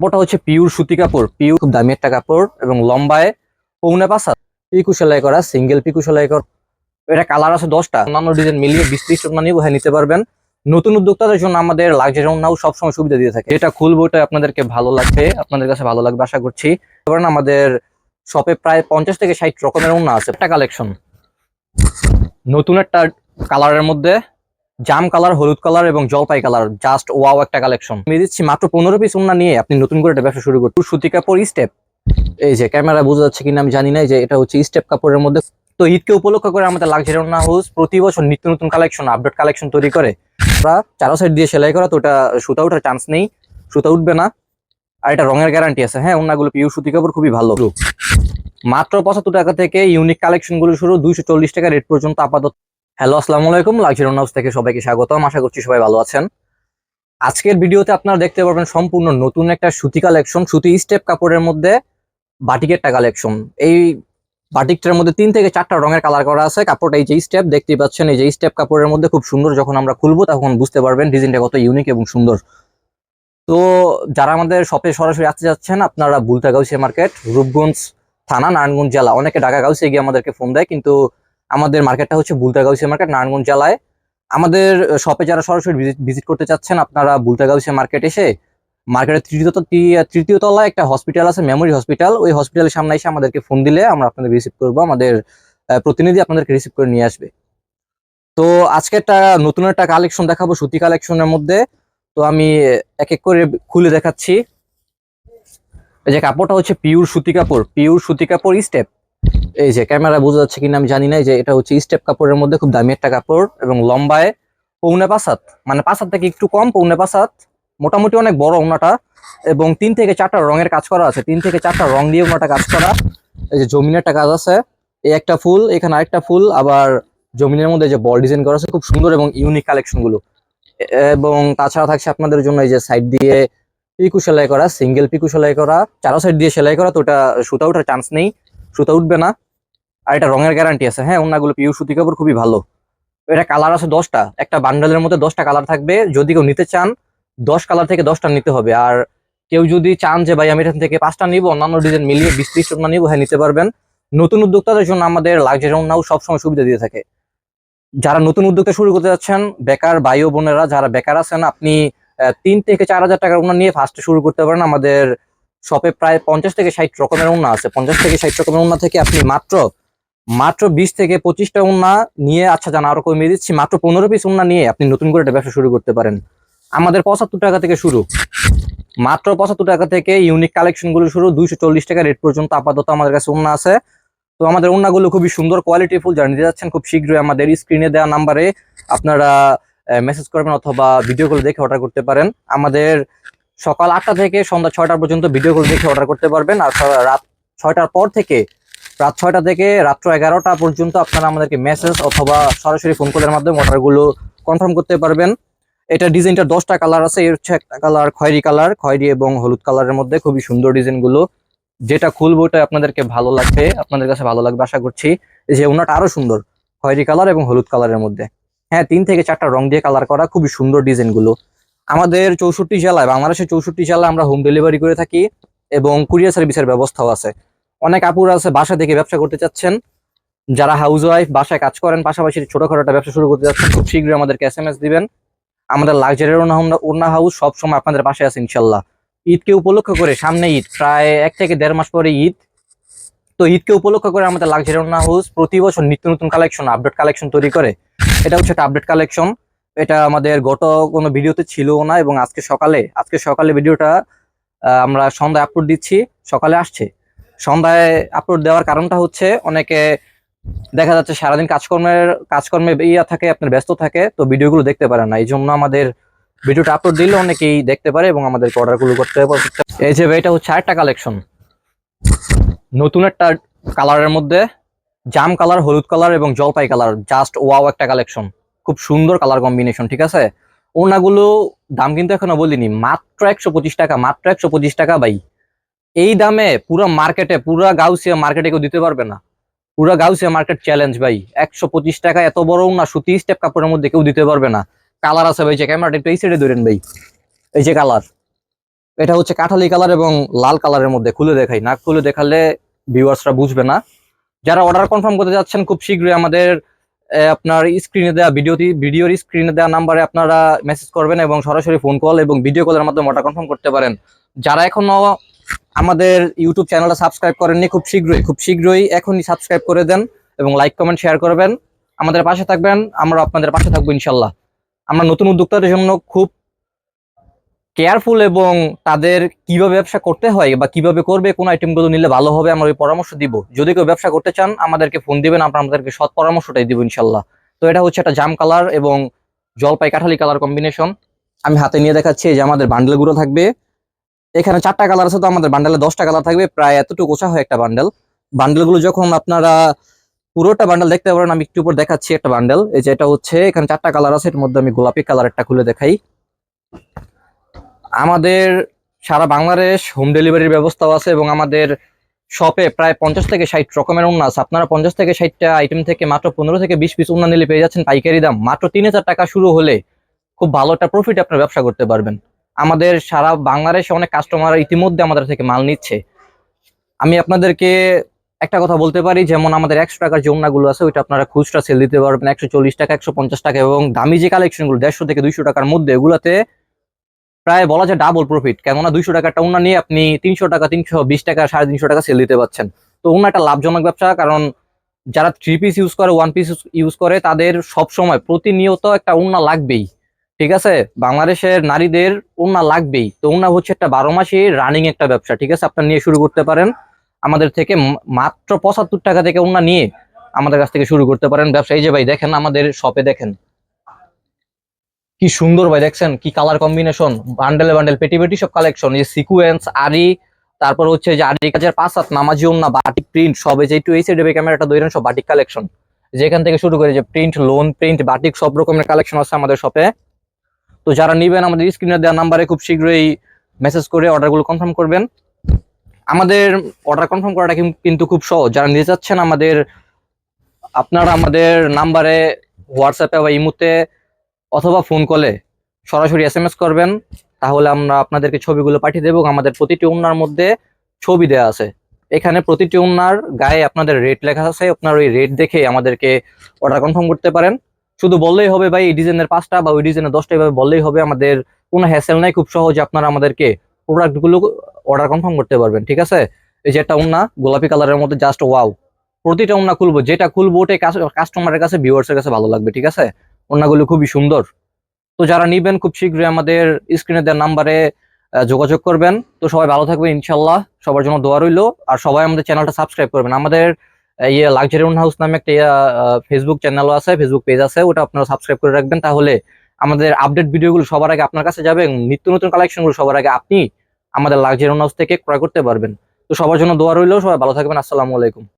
কাপড়টা হচ্ছে পিওর সুতি কাপড় পিওর খুব দামি একটা কাপড় এবং লম্বায় পৌনে পাঁচা পিকু সেলাই করা সিঙ্গেল পিকু সেলাই করা, এটা কালার আছে দশটা। অন্যান্য ডিজাইন মিলিয়ে বিশ ত্রিশ টাকা নিয়ে হ্যাঁ নিতে পারবেন। নতুন উদ্যোক্তাদের জন্য আমাদের লাক্সারি নাও সবসময় সুবিধা দিয়ে থাকে। এটা খুলবো এটা আপনাদেরকে ভালো লাগবে, আপনাদের কাছে ভালো লাগবে আশা করছি। এবার আমাদের শপে প্রায় পঞ্চাশ থেকে ষাট রকমের ওনা আছে। একটা কালেকশন নতুন একটা কালারের মধ্যে জাম কালার, হলুদ কালার এবং জলপাই কালার জাস্ট ওয়াও একটা কালেকশন আমি দিচ্ছি মাত্র পনেরো পিস ওনা নিয়ে আপনি নতুন করে ব্যবসা শুরু করুন সুতি কাপড় স্টেপ এই যে ক্যামেরা বোঝা যাচ্ছে কিনা আমি জানি না যে এটা হচ্ছে স্টেপ কাপড়ের মধ্যে। তো ঈদকে উপলক্ষ করে আমাদের লাক্সারি ওনা হাউস প্রতি বছর নিত্য নতুন কালেকশন আপডেট কালেকশন তৈরি করে। আমরা চারো সাইড দিয়ে সেলাই করা, তো ওটা সুতা ওঠার চান্স নেই। সুতা উঠবে না। আর এটা রঙের গ্যারান্টি আছে। হ্যাঁ ওনাগুলো পিউ সুতি কাপড় খুবই ভালো। মাত্র পঁচাত্তর টাকা থেকে ইউনিক কালেকশনগুলো শুরু, দুইশো চল্লিশ টাকা রেট পর্যন্ত আপাতত হ্যালো আসসালামু আলাইকুম। লাক্সারি হাউস থেকে সবাইকে স্বাগতম। আশা করছি সবাই ভালো আছেন। আজকের ভিডিওতে আপনারা দেখতে পারবেন সম্পূর্ণ নতুন একটা সুতি কালেকশন সুতি স্টেপ কাপড়ের মধ্যে বাটিকের একটা কালেকশন এই বাটিকটার মধ্যে তিন থেকে চারটা রঙের কালার করা আছে। কাপড়টা এই যে স্টেপ দেখতেই পাচ্ছেন, এই যে স্টেপ কাপড়ের মধ্যে খুব সুন্দর যখন আমরা খুলবো তখন বুঝতে পারবেন ডিজাইনটা কত ইউনিক এবং সুন্দর। তো যারা আমাদের শপে সরাসরি আসতে যাচ্ছেন, আপনারা বুলতা গাউসিয়া মার্কেট রূপগঞ্জ থানা, নারায়ণগঞ্জ জেলা। অনেকে ঢাকা গাউসিয়া গিয়ে আমাদেরকে ফোন দেয়, কিন্তু আমাদের মার্কেটটা হচ্ছে বুলতা গাউসিয়া মার্কেট, নারায়ণগঞ্জ জেলায়। আমাদের শপে যারা সরাসরি ভিজিট করতে চাচ্ছেন, আপনারা বুলতা গাউসিয়া মার্কেট এসে, মার্কেটের তৃতীয় তৃতীয় তলায় একটা হসপিটাল আছে মেমোরি হসপিটাল ওই হসপিটালের সামনে এসে আমাদেরকে ফোন দিলে আমরা আপনাদের রিসিভ করব, আমাদের প্রতিনিধি আপনাদেরকে রিসিভ করে নিয়ে আসবে। তো আজকে একটা নতুন একটা কালেকশন দেখাবো, সুতি কালেকশনের মধ্যে। তো আমি এক এক করে খুলে দেখাচ্ছি। এই যে কাপড়টা হচ্ছে পিওর সুতি কাপড় পিওর সুতি কাপড় স্টেপ এই যে ক্যামেরা বোঝা যাচ্ছে কিনা আমি জানি না যে এটা হচ্ছে স্টেপ কাপড়ের মধ্যে খুব দামি একটা কাপড় এবং লম্বায় পৌনে পাঁচাত মানে পাঁচাত থেকে একটু কম, পৌনে পাঁচাত মোটামুটি অনেক বড় ওনাটা এবং তিন থেকে চারটা রঙের কাজ করা আছে। তিন থেকে চারটা রং দিয়ে ওনাটা কাজ করা। এই যে জমিনের একটা কাজ আছে। এই একটা ফুল, এখানে আরেকটা ফুল। আবার জমিনের মধ্যে যে বল ডিজাইন করা আছে, খুব সুন্দর এবং ইউনিক কালেকশনগুলো এ- এবং তাছাড়া থাকছে আপনাদের জন্য এই যে সাইড দিয়ে পিকু সেলাই করা, সিঙ্গেল পিকু সেলাই করা, চারো সাইড দিয়ে সেলাই করা, তো ওটা সুতা ওঠার চান্স নেই। সুতা উঠবে না। আর এটা রঙের গ্যারান্টি আছে। হ্যাঁ ওনাগুলো পিউ সুতি কাপড় খুবই ভালো। এটা কালার আছে দশটা। একটা বান্ডেলের মধ্যে দশটা কালার থাকবে। যদি কেউ নিতে চান, দশ কালার থেকে দশটা নিতে হবে। আর কেউ যদি চান যে, ভাই, আমি এখান থেকে পাঁচটা নিব, অন্যান্য ডিজাইন মিলিয়ে বিশ ত্রিশ টাকা নিবো হ্যাঁ নিতে পারবেন। নতুন উদ্যোক্তাদের জন্য আমাদের লাক্সারি নাও সবসময় সুবিধা দিয়ে থাকে। যারা নতুন উদ্যোক্তা শুরু করতে যাচ্ছেন, বেকার ভাই বোনেরা, যারা বেকার আছেন, আপনি তিন থেকে চার হাজার টাকার ওনা নিয়ে ফার্স্টে শুরু করতে পারেন আমাদের শপে প্রায় পঞ্চাশ থেকে ষাট রকমের ওনা আছে। পঞ্চাশ থেকে ষাট রকমের উন্না থেকে আপনি মাত্র মাত্র বিশ থেকে পঁচিশটা উন্না নিয়ে আচ্ছা জানা, আরও কমিয়ে দিচ্ছি, মাত্র পনেরো পিস উন্না নিয়ে আপনি নতুন করে একটা ব্যবসা শুরু করতে পারেন। আমাদের পঁচাত্তর টাকা থেকে শুরু। মাত্র পঁচাত্তর টাকা থেকে ইউনিক কালেকশনগুলো শুরু, দুইশো চল্লিশ টাকা রেট পর্যন্ত আপাতত আমাদের কাছে উন্না আছে। তো আমাদের উন্নাগুলো খুবই সুন্দর কোয়ালিটি ফুল যারা নিতে যাচ্ছেন। খুব শীঘ্রই আমাদের স্ক্রিনে দেওয়া নাম্বারে আপনারা মেসেজ করবেন অথবা ভিডিও কল দেখে অর্ডার করতে পারেন। আমাদের সকাল আটটা থেকে সন্ধ্যা ছয়টা পর্যন্ত ভিডিও কল দেখে অর্ডার করতে পারবেন। আর রাত ছয়টার পর থেকে, রাত ছয়টা থেকে রাত্র এগারোটা পর্যন্ত আপনারা আমাদেরকে মেসেজ অথবা সরাসরি ফোন কলের মাধ্যমে অর্ডারগুলো কনফার্ম করতে পারবেন। এটা ডিজাইনটা দশটা কালার আছে, এর হচ্ছে একটা কালার খয়েরি কালার খয়েরি এবং হলুদ কালারের মধ্যে খুবই সুন্দর ডিজাইনগুলো যেটা খুলবো ওটা আপনাদেরকে ভালো লাগবে, আপনাদের কাছে ভালো লাগবে আশা করছি। যে ওনাটা আরও সুন্দর, খয়েরি কালার এবং হলুদ কালারের মধ্যে। হ্যাঁ তিন থেকে চারটা রং দিয়ে কালার করা খুবই সুন্দর ডিজাইনগুলো আমাদের চৌষট্টি জেলায় বাংলাদেশের চৌষট্টি জেলায় আমরা হোম ডেলিভারি করে থাকি এবং কুরিয়ার সার্ভিসের ব্যবস্থাও আছে। অনেক আপুরা আছে, বাসা থেকে ব্যবসা করতে চাচ্ছেন। যারা হাউস ওয়াইফ বাসায় কাজ করেন, পাশাপাশি ছোটখাটো ব্যবসা শুরু করতে যাচ্ছেন খুব শীঘ্রই আমাদেরকে এস এম এস দিবেন। আমাদের লাক্সারি ওনা হাউস সবসময় আপনাদের পাশে আছে, ইনশাল্লাহ। ঈদকে উপলক্ষ করে সামনে ঈদ, প্রায় এক থেকে দেড় মাস পরে ঈদ। তো ঈদকে উপলক্ষ করে আমাদের লাক্সারি ওনা হাউস প্রতি বছর নিত্য নতুন কালেকশন আপডেট কালেকশন তৈরি করে। এটা হচ্ছে একটা আপডেট কালেকশন এটা আমাদের গত কোনো ভিডিওতে ছিল না এবং আজকে সকালে আজকে সকালে ভিডিওটা আমরা সন্ধ্যায় আপলোড দিচ্ছি, সকালে আসছে। সন্ধ্যায় আপলোড দেওয়ার কারণটা হচ্ছে অনেকে দেখা যাচ্ছে সারাদিন কাজকর্মের, কাজকর্মে ইয়া থাকে, আপনার ব্যস্ত থাকে, তো ভিডিওগুলো দেখতে পারে না। এই জন্য আমাদের ভিডিওটা আপলোড দিলে অনেকেই দেখতে পারে এবং আমাদের অর্ডারগুলো করতে পারে। এই যে এটা হচ্ছে আরেকটা কালেকশন নতুন একটা কালারের মধ্যে জাম কালার হলুদ কালার এবং জলপাই কালার জাস্ট ওয়াও একটা কালেকশন খুব সুন্দর কালার কম্বিনেশন ঠিক আছে? ওনাগুলো দাম কিন্তু এখনও বলিনি, মাত্র একশো পঁচিশ টাকা, মাত্র একশো পঁচিশ টাকা ভাই। এই দামে পুরো মার্কেটে পুরো গাউসিয়া মার্কেটে কেউ দিতে পারবে না। পুরো গাউসিয়া মার্কেট চ্যালেঞ্জ ভাই, একশো পঁচিশ টাকা এত বড় না সুতি স্টেপ কাপড়ের মধ্যে কেউ দিতে পারবে না। কালার আছে ভাই যে ক্যামেরাটা একটু এই সাইডে ধরেন ভাই। এই যে কালার এটা হচ্ছে কাঠালি কালার এবং লাল কালারের মধ্যে, খুলে দেখাই। না খুলে দেখালে ভিউয়ার্সরা বুঝবে না। যারা অর্ডার কনফার্ম করতে যাচ্ছেন, খুব শীঘ্রই আমাদের আপনার স্ক্রিনে দেওয়া ভিডিওটি ভিডিওর স্ক্রিনে দেওয়া নাম্বারে আপনারা মেসেজ করবেন এবং সরাসরি ফোন কল এবং ভিডিও কলের মাধ্যমে অর্ডার কনফার্ম করতে পারেন। যারা এখনও আমাদের ইউটিউব চ্যানেলটা সাবস্ক্রাইব করেননি, খুব শীঘ্রই খুব শীঘ্রই এখনই সাবস্ক্রাইব করে দেন এবং লাইক কমেন্ট শেয়ার করবেন। আমাদের পাশে থাকবেন, আমরা আপনাদের পাশে থাকব ইনশাল্লাহ। আমরা নতুন উদ্যোক্তাদের জন্য খুব কেয়ারফুল এবং তাদের কীভাবে ব্যবসা করতে হয় বা কীভাবে করবে, কোন আইটেমগুলো নিলে ভালো হবে, আমরা ওই পরামর্শ দিব। যদি কেউ ব্যবসা করতে চান, আমাদেরকে ফোন দিবেন, আমরা আমাদেরকে সৎ পরামর্শটাই দিব ইনশাল্লাহ। তো এটা হচ্ছে একটা জাম কালার এবং জলপাই কাঠালি কালার কম্বিনেশন আমি হাতে নিয়ে দেখাচ্ছি যে আমাদের বান্ডেলগুলো থাকবে। এখানে চারটা কালার আছে, তো আমাদের বান্ডেলে দশটা কালার থাকবে, প্রায় এতটুকু ওচা হয় একটা বান্ডেল বান্ডেলগুলো যখন আপনারা পুরোটা বান্ডেল দেখতে পারেন, আমি একটু উপর দেখাচ্ছি একটা বান্ডেল এই যে এটা হচ্ছে, এখানে চারটা কালার আছে, এর মধ্যে আমি গোলাপি কালার একটা খুলে দেখাই। আমাদের সারা বাংলাদেশ হোম ডেলিভারির ব্যবস্থাও আছে এবং আমাদের শপে প্রায় পঞ্চাশ থেকে ষাট রকমের উন্না আছে। আপনারা পঞ্চাশ থেকে ষাটটা আইটেম থেকে মাত্র পনেরো থেকে বিশ পিস উন্না নিলে পেয়ে যাচ্ছেন পাইকারি দাম। মাত্র তিন হাজার টাকা শুরু হলে খুব ভালো একটা প্রফিট আপনার ব্যবসা করতে পারবেন। আমাদের সারা বাংলাদেশে অনেক কাস্টমার ইতিমধ্যে আমাদের থেকে মাল নিচ্ছে। আমি আপনাদেরকে একটা কথা বলতে পারি, যেমন আমাদের একশো টাকার যে উন্নাগুলো আছে, ওইটা আপনারা খুচরা সেল দিতে পারবেন। একশো চল্লিশ টাকা, একশো পঞ্চাশ টাকা এবং দামি যে কালেকশনগুলো দেড়শো থেকে দুইশো টাকার মধ্যে, এগুলাতে প্রায় বলা যায় ডাবল প্রফিট কেননা দুইশো টাকা একটা উন্না নিয়ে আপনি তিনশো টাকা, তিনশো, বিশ টাকা, সাড়ে তিনশো টাকা সেল দিতে পারছেন। তো উন্না একটা লাভজনক ব্যবসা, কারণ যারা থ্রি পিস ইউজ করে ওয়ান পিস ইউজ করে, তাদের সব সময় প্রতিনিয়ত একটা উন্না লাগবেই। ঠিক আছে? বাংলাদেশের নারীদের উন্না লাগবেই। তো উন্না হচ্ছে একটা বারো মাসে রানিং একটা ব্যবসা। ঠিক আছে? আপনার নিয়ে শুরু করতে পারেন। আমাদের থেকে মাত্র পঁচাত্তর টাকা থেকে উন্না নিয়ে আমাদের কাছ থেকে শুরু করতে পারেন ব্যবসা। এই যে ভাই, দেখেন আমাদের শপে দেখেন। কি সুন্দর ভাই, দেখছেন? কি কালার কম্বিনেশন বান্ডেলে বান্ডেল পেটি পেটি সব কালেকশন এই সিকুয়েন্স আরি তারপর হচ্ছে যে আরি কাজের পাঁচ হাত, নামাজি উন্না বাটিক প্রিন্ট সবে যে টু এই সাইডে ক্যামেরাটা দৈরেন সব বাটিক কালেকশন যেখান থেকে শুরু করে যে প্রিন্ট লোন প্রিন্ট বাটিক সব রকমের কালেকশন আছে আমাদের শপে তো যারা নিবেন, আমাদের স্ক্রিনে দেওয়া নাম্বারে খুব শীঘ্রই মেসেজ করে অর্ডারগুলো কনফার্ম করবেন। আমাদের অর্ডার কনফার্ম করাটা কিন্তু খুব সহজ। যারা নিতে চাচ্ছেন আমাদের, আপনারা আমাদের নাম্বারে হোয়াটসঅ্যাপে বা ইমুতে অথবা ফোন কলে সরাসরি এস এম এস করবেন, তাহলে আমরা আপনাদেরকে ছবিগুলো পাঠিয়ে দেবো আমাদের প্রতিটি উন্নার মধ্যে ছবি দেওয়া আছে। এখানে প্রতিটি উন্নার গায়ে আপনাদের রেট লেখা আছে, আপনার ওই রেট দেখে আমাদেরকে অর্ডার কনফার্ম করতে পারেন। শুধু বললেই হবে ভাই, এই ডিজাইনের পাঁচটা বা ওই ডিজাইনের দশটা এভাবে বললেই হবে, আমাদের কোনো হ্যাসেল নাই, খুব সহজে আপনারা আমাদেরকে প্রোডাক্টগুলো অর্ডার কনফার্ম করতে পারবেন, ঠিক আছে? এই যে একটা উন্না, গোলাপি কালারের মধ্যে জাস্ট ওয়াও প্রতিটা উন্না খুলবো, যেটা খুলবো ওটাই কাস্টমারের কাছে ভিউয়ার্সের কাছে ভালো লাগবে, ঠিক আছে? উন্নাগুলো খুবই সুন্দর। তো যারা নিবেন খুব শীঘ্রই আমাদের স্ক্রিনে দেওয়ার নাম্বারে যোগাযোগ করবেন। তো সবাই ভালো থাকবেন ইনশাল্লাহ সবার জন্য দোয়া রইল। আর সবাই আমাদের চ্যানেলটা সাবস্ক্রাইব করবেন। আমাদের ইয়ে লাক্সারি উন হাউস নামে একটা ফেসবুক চ্যানেলও আছে ফেসবুক পেজ আছে। ওটা আপনারা সাবস্ক্রাইব করে রাখবেন। তাহলে আমাদের আপডেট ভিডিওগুলো সবার আগে আপনার কাছে যাবে নিত্য নতুন কালেকশনগুলো সবার আগে আপনি আমাদের লাক্সারি উন হাউস থেকে ক্রয় করতে পারবেন। তো সবার জন্য দোয়া রইল। সবাই ভালো থাকবেন। আসসালামু আলাইকুম।